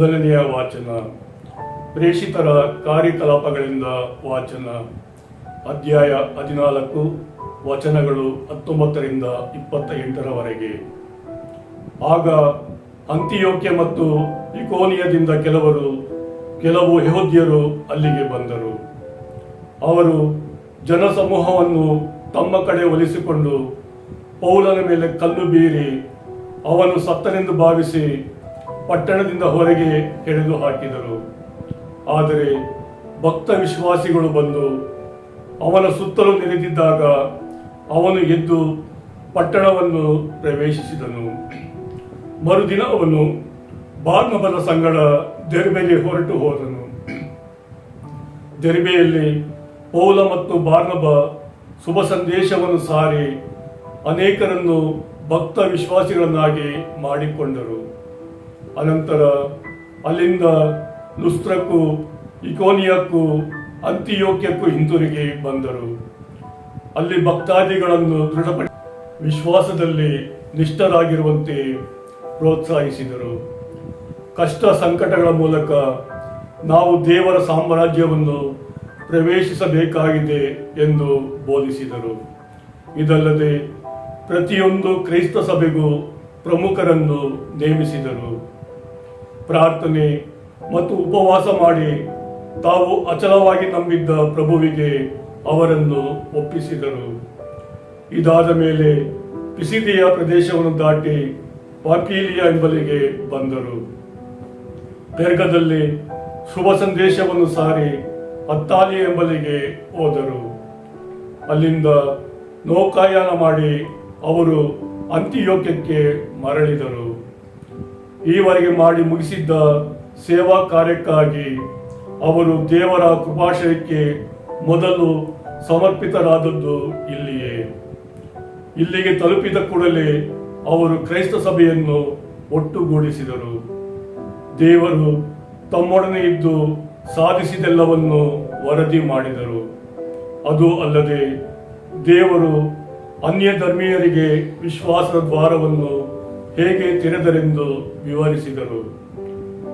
ಮೊದಲನೆಯ ವಾಚನ, ಪ್ರೇಷಿತರ ಕಾರ್ಯಕಲಾಪಗಳಿಂದ ವಾಚನ, ಅಧ್ಯಾಯ ಹದಿನಾಲ್ಕು, ವಚನಗಳು ಹತ್ತೊಂಬತ್ತರಿಂದ ಇಪ್ಪತ್ತ ಎಂಟರವರೆಗೆ ಆಗ ಅಂತಿಯೋಕ್ಯ ಮತ್ತು ಇಕೋನಿಯದಿಂದ ಕೆಲವರು, ಕೆಲವು ಯಹೋದ್ಯರು ಅಲ್ಲಿಗೆ ಬಂದರು. ಅವರು ಜನಸಮೂಹವನ್ನು ತಮ್ಮ ಕಡೆ ಒಲಿಸಿಕೊಂಡು ಪೌಲನ ಮೇಲೆ ಕಲ್ಲು ಬೀರಿ ಅವನು ಸತ್ತನೆಂದು ಭಾವಿಸಿ ಪಟ್ಟಣದಿಂದ ಹೊರಗೆ ಎಳೆದು ಹಾಕಿದರು. ಆದರೆ ಭಕ್ತ ವಿಶ್ವಾಸಿಗಳು ಬಂದು ಅವನ ಸುತ್ತಲೂ ನೆರೆದಿದ್ದಾಗ ಅವನು ಎದ್ದು ಪಟ್ಟಣವನ್ನು ಪ್ರವೇಶಿಸಿದನು. ಮರುದಿನ ಅವನು ಬಾರ್ನಬದ ಸಂಗಡ ದೆರ್ಬೆಗೆ ಹೊರಟು ಹೋದನು. ದೆರ್ಬೆಯಲ್ಲಿ ಪೌಲ ಮತ್ತು ಬಾರ್ನಬ ಶುಭ ಸಂದೇಶವನ್ನು ಸಾರಿ ಅನೇಕರನ್ನು ಭಕ್ತ ವಿಶ್ವಾಸಿಗಳನ್ನಾಗಿ ಮಾಡಿಕೊಂಡರು. ಅನಂತರ ಅಲ್ಲಿಂದ ಲುಸ್ತ್ರಕ್ಕೂ ಇಕೋನಿಯಕ್ಕೂ, ಅಂತಿಯೋಕ್ಯಕ್ಕೂ ಹಿಂತಿರುಗಿ ಬಂದರು. ಅಲ್ಲಿ ಭಕ್ತಾದಿಗಳನ್ನು ದೃಢಪಡಿ ವಿಶ್ವಾಸದಲ್ಲಿ ನಿಷ್ಠರಾಗಿರುವಂತೆ ಪ್ರೋತ್ಸಾಹಿಸಿದರು. ಕಷ್ಟ ಸಂಕಟಗಳ ಮೂಲಕ ನಾವು ದೇವರ ಸಾಮ್ರಾಜ್ಯವನ್ನು ಪ್ರವೇಶಿಸಬೇಕಾಗಿದೆ ಎಂದು ಬೋಧಿಸಿದರು. ಇದಲ್ಲದೆ ಪ್ರತಿಯೊಂದು ಕ್ರೈಸ್ತ ಸಭೆಗೂ ಪ್ರಮುಖರನ್ನು ನೇಮಿಸಿದರು. ಪ್ರಾರ್ಥನೆ ಮತ್ತು ಉಪವಾಸ ಮಾಡಿ ತಾವು ಅಚಲವಾಗಿ ನಂಬಿದ್ದ ಪ್ರಭುವಿಗೆ ಅವರನ್ನು ಒಪ್ಪಿಸಿದರು. ಇದಾದ ಮೇಲೆ ಪಿಸಿದಿಯ ಪ್ರದೇಶವನ್ನು ದಾಟಿ ಪಾಪೀಲಿಯಾ ಎಂಬಲಿಗೆ ಬಂದರು. ಬೆರ್ಗದಲ್ಲಿ ಶುಭ ಸಂದೇಶವನ್ನು ಸಾರಿ ಅತ್ತಾಲಿ ಎಂಬಲಿಗೆ ಹೋದರು. ಅಲ್ಲಿಂದ ನೌಕಾಯಾನ ಮಾಡಿ ಅವರು ಅಂತ್ಯಯೋಗ್ಯಕ್ಕೆ ಮರಳಿದರು. ಈವರೆಗೆ ಮಾಡಿ ಮುಗಿಸಿದ್ದ ಸೇವಾ ಕಾರ್ಯಕ್ಕಾಗಿ ಅವರು ದೇವರ ಕೃಪಾಶಯಕ್ಕೆ ಮೊದಲು ಸಮರ್ಪಿತರಾದದ್ದು ಇಲ್ಲಿಯೇ. ಇಲ್ಲಿಗೆ ತಲುಪಿದ ಕೂಡಲೇ ಅವರು ಕ್ರೈಸ್ತ ಸಭೆಯನ್ನು ಒಟ್ಟುಗೂಡಿಸಿದರು. ದೇವರು ತಮ್ಮೊಡನೆ ಇದ್ದು ಸಾಧಿಸಿದೆಲ್ಲವನ್ನು ವರದಿ ಮಾಡಿದರು. ಅದು ಅಲ್ಲದೆ ದೇವರು ಅನ್ಯ ಧರ್ಮೀಯರಿಗೆ ವಿಶ್ವಾಸದ ದ್ವಾರವನ್ನು ಹೇಗೆ ತೆರೆದರೆಂದು ವಿವರಿಸಿದರು.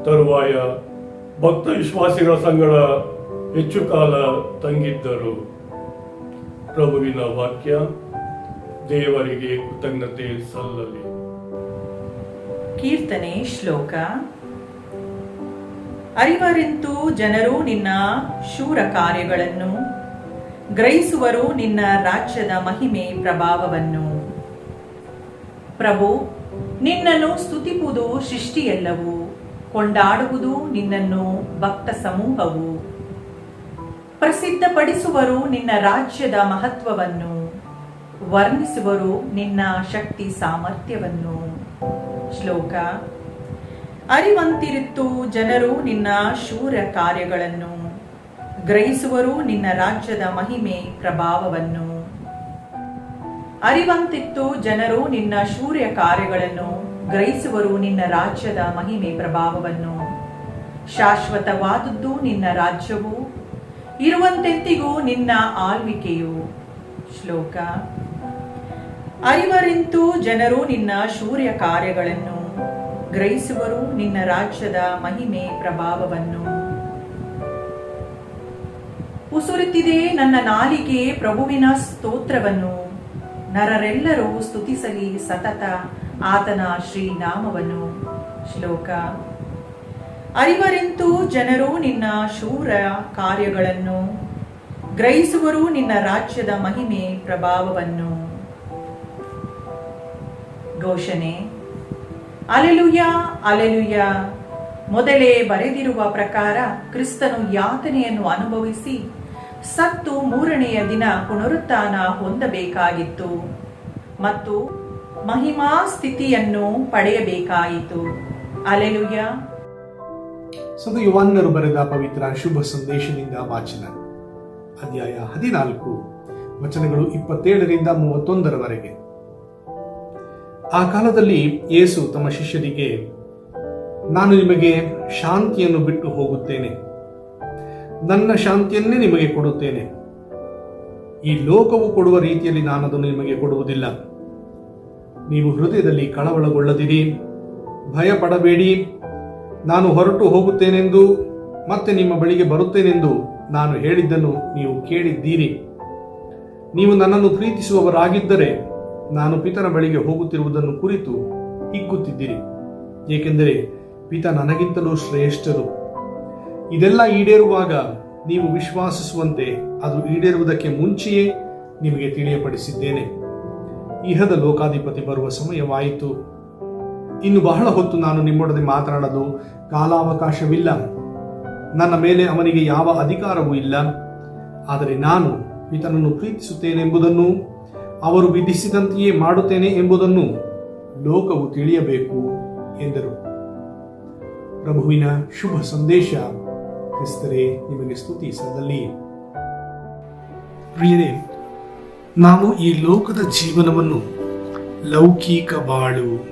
ತರುವಾಯ ಭಕ್ತ ವಿಶ್ವಾಸಿಗಳ ಸಂಗಡ ಹೆಚ್ಚು ಕಾಲ ತಂಗಿದ್ದರು. ಪ್ರಭುವಿನ ವಾಕ್ಯ, ದೇವರಿಗೆ ಕೃತಜ್ಞತೆ ಸಲ್ಲಲಿ. ಕೀರ್ತನೆ ಶ್ಲೋಕ. ಅರಿವರೆಂತು ಜನರು ನಿನ್ನ ಶೂರ ಕಾರ್ಯಗಳನ್ನು, ಗ್ರಹಿಸುವರು ನಿನ್ನ ರಾಜ್ಯದ ಮಹಿಮೆ ಪ್ರಭಾವವನ್ನು. ಪ್ರಭು, ನಿನ್ನನ್ನು ಸ್ತುತಿಪುದು ಸೃಷ್ಟಿಯೆಲ್ಲವು, ಕೊಂಡಾಡುವುದು ನಿನ್ನನ್ನು ಭಕ್ತ ಸಮೂಹವು. ಪ್ರಸಿದ್ಧಪಡಿಸುವರು ನಿನ್ನ ರಾಜ್ಯದ ಮಹತ್ವವನ್ನು, ವರ್ಣಿಸುವರು ನಿನ್ನ ಶಕ್ತಿ ಸಾಮರ್ಥ್ಯವನ್ನು. ಶ್ಲೋಕ, ಅರಿವಂತಿರುತ್ತು ಜನರು ನಿನ್ನ ಶೂರ ಕಾರ್ಯಗಳನ್ನು, ಗ್ರಹಿಸುವರು ನಿನ್ನ ರಾಜ್ಯದ ಮಹಿಮೆ ಪ್ರಭಾವವನ್ನು. ಅರಿವಂತಿತ್ತು ಜನರು ನಿನ್ನ ಶೂರ್ಯ ಕಾರ್ಯಗಳನ್ನು ಗ್ರಹಿಸುವರು ನಿನ್ನ ರಾಜ್ಯದ ಮಹಿಮೆ ಪ್ರಭಾವವನ್ನು. ಶಾಶ್ವತವಾದದ್ದು ನಿನ್ನ ರಾಜ್ಯವು ಇರುವಂತೆತ್ತಿಗೂ ನಿನ್ನ ಆಳ್ವಿಕೆಯು. ಶ್ಲೋಕ. ಅರಿವರಿಂತು ಜನರು ನಿನ್ನ ಶೂರ್ಯ ಕಾರ್ಯಗಳನ್ನು ಗ್ರಹಿಸುವರು ನಿನ್ನ ರಾಜ್ಯದ ಮಹಿಮೆ ಪ್ರಭಾವವನ್ನು. ಉಸುರುತ್ತಿದೆ ನನ್ನ ನಾಲಿಗೆ ಪ್ರಭುವಿನ ಸ್ತೋತ್ರವನ್ನು. ನರರೆಲ್ಲರೂ ಸ್ತುತಿಸಲಿ ಸತತ ಆತನ ಶ್ರೀನಾಮವನ್ನು. ಶ್ಲೋಕ. ಅರಿವರೆಂತೂ ಜನರು ನಿನ್ನ ಶೂರ ಕಾರ್ಯಗಳನ್ನು ಗ್ರಹಿಸುವರು ನಿನ್ನ ರಾಜ್ಯದ ಮಹಿಮೆ ಪ್ರಭಾವವನ್ನು. ಘೋಷಣೆ. ಅಲೆಲುಯ ಅಲೆಲುಯ ಮೊದಲೇ ಬರೆದಿರುವ ಪ್ರಕಾರ ಕ್ರಿಸ್ತನು ಯಾತನೆಯನ್ನು ಅನುಭವಿಸಿ ಸತ್ತು ಮೂರನೆಯ ದಿನ ಪುನರುತ್ಥಾನ ಹೊಂದಬೇಕಾಗಿತ್ತು ಮತ್ತು ಮಹಿಮಾ ಸ್ಥಿತಿಯನ್ನು ಪಡೆಯಬೇಕಾಯಿತು. ಅಲೆಲುಯ ಸದು ಯುವಾನ್ನರು ಬರೆದ ಪವಿತ್ರ ಶುಭ ಸಂದೇಶದಿಂದ ವಾಚನ ಅಧ್ಯಾಯ ಹದಿನಾಲ್ಕು, ವಚನಗಳು ಇಪ್ಪತ್ತೇಳರಿಂದ ಮೂವತ್ತೊಂದರವರೆಗೆ. ಆ ಕಾಲದಲ್ಲಿ ಯೇಸು ತಮ್ಮ ಶಿಷ್ಯರಿಗೆ, ನಾನು ನಿಮಗೆ ಶಾಂತಿಯನ್ನು ಬಿಟ್ಟು ಹೋಗುತ್ತೇನೆ. ನನ್ನ ಶಾಂತಿಯನ್ನೇ ನಿಮಗೆ ಕೊಡುತ್ತೇನೆ. ಈ ಲೋಕವು ಕೊಡುವ ರೀತಿಯಲ್ಲಿ ನಾನು ಅದನ್ನು ನಿಮಗೆ ಕೊಡುವುದಿಲ್ಲ. ನೀವು ಹೃದಯದಲ್ಲಿ ಕಳವಳಗೊಳ್ಳದಿರಿ, ಭಯಪಡಬೇಡಿ. ನಾನು ಹೊರಟು ಹೋಗುತ್ತೇನೆಂದು, ಮತ್ತೆ ನಿಮ್ಮ ಬಳಿಗೆ ಬರುತ್ತೇನೆಂದು ನಾನು ಹೇಳಿದ್ದನ್ನು ನೀವು ಕೇಳಿದ್ದೀರಿ. ನೀವು ನನ್ನನ್ನು ಪ್ರೀತಿಸುವವರಾಗಿದ್ದರೆ ನಾನು ಪಿತನ ಬಳಿಗೆ ಹೋಗುತ್ತಿರುವುದನ್ನು ಕುರಿತು ಹಿಗ್ಗುತ್ತಿದ್ದೀರಿ. ಏಕೆಂದರೆ ಪಿತ ನನಗಿಂತಲೂ ಶ್ರೇಷ್ಠರು. ಇದೆಲ್ಲ ಈಡೇರುವಾಗ ನೀವು ವಿಶ್ವಾಸಿಸುವಂತೆ ಅದು ಈಡೇರುವುದಕ್ಕೆ ಮುಂಚೆಯೇ ನಿಮಗೆ ತಿಳಿಯಪಡಿಸಿದ್ದೇನೆ. ಇಹದ ಲೋಕಾಧಿಪತಿ ಬರುವ ಸಮಯವಾಯಿತು. ಇನ್ನು ಬಹಳ ಹೊತ್ತು ನಾನು ನಿಮ್ಮೊಡನೆ ಮಾತನಾಡಲು ಕಾಲಾವಕಾಶವಿಲ್ಲ. ನನ್ನ ಮೇಲೆ ಅವನಿಗೆ ಯಾವ ಅಧಿಕಾರವೂ ಇಲ್ಲ. ಆದರೆ ನಾನು ಪಿತನನ್ನು ಪ್ರೀತಿಸುತ್ತೇನೆಂಬುದನ್ನು ಅವರು ವಿಧಿಸಿದಂತೆಯೇ ಮಾಡುತ್ತೇನೆ ಎಂಬುದನ್ನು ಲೋಕವು ತಿಳಿಯಬೇಕು ಎಂದರು. ಪ್ರಭುವಿನ ಶುಭ ಸಂದೇಶ ಕ್ರಿಸ್ತರೇ, ನಿಮಗೆ ಸ್ತುತಿ ಸಲ್ಲಲಿ. ಪ್ರಿಯರೇ, ನಾವು ಈ ಲೋಕದ ಜೀವನವನ್ನು ಲೌಕಿಕ ಬಾಳು,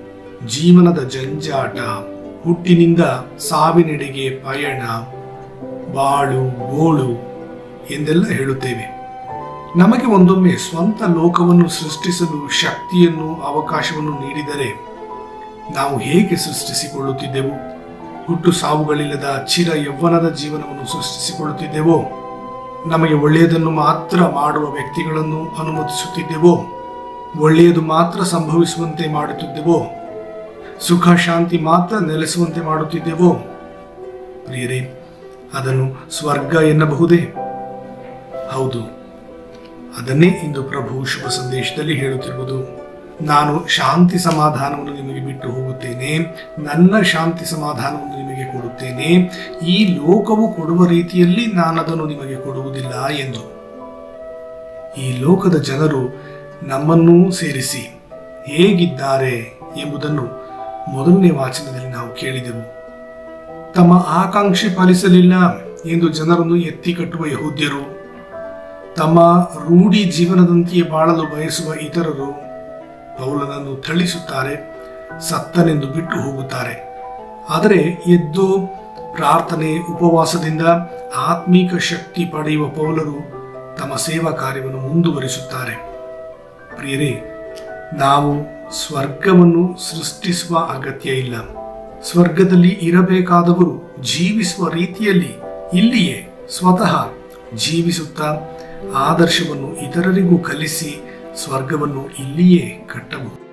ಜೀವನದ ಜಂಜಾಟ, ಹುಟ್ಟಿನಿಂದ ಸಾವಿನೆಡೆಗೆ ಪಯಣ, ಬಾಳು, ಗೋಳು ಎಂದೆಲ್ಲ ಹೇಳುತ್ತೇವೆ. ನಮಗೆ ಒಂದೊಮ್ಮೆ ಸ್ವಂತ ಲೋಕವನ್ನು ಸೃಷ್ಟಿಸಲು ಶಕ್ತಿಯನ್ನು, ಅವಕಾಶವನ್ನು ನೀಡಿದರೆ ನಾವು ಹೇಗೆ ಸೃಷ್ಟಿಸಿಕೊಳ್ಳುತ್ತಿದ್ದೆವು? ಹುಟ್ಟು ಸಾವುಗಳಿಲ್ಲದ ಚಿರ ಯೌವನದ ಜೀವನವನ್ನು ಸೃಷ್ಟಿಸಿಕೊಳ್ಳುತ್ತಿದ್ದೆವೋ, ನಮಗೆ ಒಳ್ಳೆಯದನ್ನು ಮಾತ್ರ ಮಾಡುವ ವ್ಯಕ್ತಿಗಳನ್ನು ಅನುಮತಿಸುತ್ತಿದ್ದೆವೋ, ಒಳ್ಳೆಯದು ಮಾತ್ರ ಸಂಭವಿಸುವಂತೆ ಮಾಡುತ್ತಿದ್ದೆವೋ, ಸುಖ ಶಾಂತಿ ಮಾತ್ರ ನೆಲೆಸುವಂತೆ ಮಾಡುತ್ತಿದ್ದೆವೋ, ಪ್ರಿಯರೇ, ಅದನ್ನು ಸ್ವರ್ಗ ಎನ್ನಬಹುದೇ? ಹೌದು, ಅದನ್ನೇ ಇಂದು ಪ್ರಭು ಶುಭ ಸಂದೇಶದಲ್ಲಿ ಹೇಳುತ್ತಿರುವುದು. ನಾನು ಶಾಂತಿ ಸಮಾಧಾನವನ್ನು ನಿಮಗೆ ಬಿಟ್ಟು ಹೋಗುತ್ತೇನೆ ನನ್ನ ಶಾಂತಿ ಸಮಾಧಾನವನ್ನು ನಿಮಗೆ ಕೊಡುತ್ತೇನೆ. ಈ ಲೋಕವು ಕೊಡುವ ರೀತಿಯಲ್ಲಿ ನಾನದನ್ನು ನಿಮಗೆ ಕೊಡುವುದಿಲ್ಲ ಎಂದು. ಈ ಲೋಕದ ಜನರು ನಮ್ಮನ್ನೂ ಸೇರಿಸಿ ಹೇಗಿದ್ದಾರೆ ಎಂಬುದನ್ನು ಮೊದಲನೇ ವಾಚನದಲ್ಲಿ ನಾವು ಕೇಳಿದೆವು. ತಮ್ಮ ಆಕಾಂಕ್ಷೆ ಪಾಲಿಸಲಿಲ್ಲ ಎಂದು ಜನರನ್ನು ಎತ್ತಿ ಕಟ್ಟುವ ಯಹೂದ್ಯರು, ತಮ್ಮ ರೂಢಿ ಜೀವನದಂತೆಯೇ ಬಾಳಲು ಬಯಸುವ ಇತರರು ಪೌಲನನ್ನು ಥಳಿಸುತ್ತಾರೆ. ಸತ್ತನೆಂದು ಬಿಟ್ಟು ಹೋಗುತ್ತಾರೆ. ಆದರೆ ಎದ್ದು ಪ್ರಾರ್ಥನೆ, ಉಪವಾಸದಿಂದ ಆತ್ಮೀಕ ಶಕ್ತಿ ಪಡೆಯುವ ಪೌಲರು ತಮ್ಮ ಸೇವಾ ಕಾರ್ಯವನ್ನು ಮುಂದುವರಿಸುತ್ತಾರೆ. ಪ್ರಿಯರೇ, ನಾವು ಸ್ವರ್ಗವನ್ನು ಸೃಷ್ಟಿಸುವ ಅಗತ್ಯ ಇಲ್ಲ. ಸ್ವರ್ಗದಲ್ಲಿ ಇರಬೇಕಾದವರು ಜೀವಿಸುವ ರೀತಿಯಲ್ಲಿ ಇಲ್ಲಿಯೇ ಸ್ವತಃ ಜೀವಿಸುತ್ತಾ ಆದರ್ಶವನ್ನು ಇತರರಿಗೂ ಕಲಿಸಿ ಸ್ವರ್ಗವನ್ನು ಇಲ್ಲಿಯೇ ಕಟ್ಟಬಹುದು.